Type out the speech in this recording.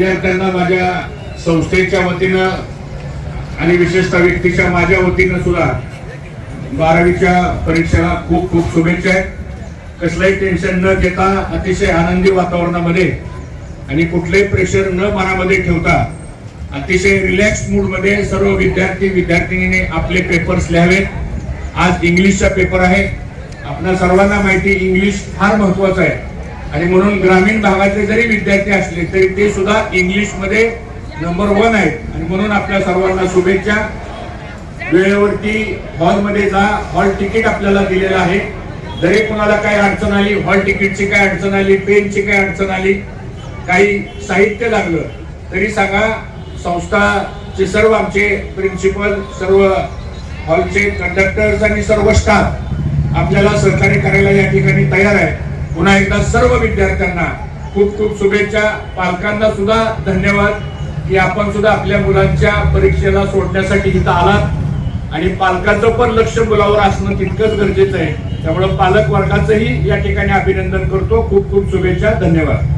विद्यार्थ्यांना माझ्या संस्थेच्या वतीनं आणि विशेषतः व्यक्तीच्या माझ्या वतीनं सुद्धा बारावीच्या परीक्षेला खूप खूप शुभेच्छा आहेत. कसलंही टेन्शन न घेता अतिशय आनंदी वातावरणामध्ये आणि कुठलंही प्रेशर न मनामध्ये ठेवता अतिशय रिलॅक्स मूडमध्ये सर्व विद्यार्थी विद्यार्थिनीने आपले पेपर्स लिहावेत. आज इंग्लिशचा पेपर आहे. आपल्या सर्वांना माहिती इंग्लिश फार महत्वाचं आहे. आणि म्हणून ग्रामीण भागातले जरी विद्यार्थी असले तरी ते सुद्धा इंग्लिशमध्ये नंबर वन आहेत. आणि म्हणून आपल्या सर्वांना शुभेच्छा. वेळेवरती हॉलमध्ये जा. हॉल तिकीट आपल्याला दिलेलं आहे. जरी कोणाला काही अडचण आली हॉल तिकीटची काय अडचण आली पेनची काय अडचण आली काही साहित्य लागलं तरी सांगा संस्थाचे सर्व आमचे प्रिन्सिपल सर्व हॉलचे कंडक्टर्स आणि सर्व स्टाफ आपल्याला सहकार्य करायला या ठिकाणी तयार आहे पुन्हा एकदा सर्व विद्यार्थ्यांना खूप खूप शुभेच्छा. पालकांना सुद्धा धन्यवाद की आपण सुद्धा आपल्या मुलांच्या परीक्षेला सोडण्यासाठी इथं आलात. आणि पालकांचं पण लक्ष मुलावर असणं तितकंच गरजेचं आहे. त्यामुळं पालक वर्गाचंही या ठिकाणी अभिनंदन करतो. खूप खूप शुभेच्छा. धन्यवाद.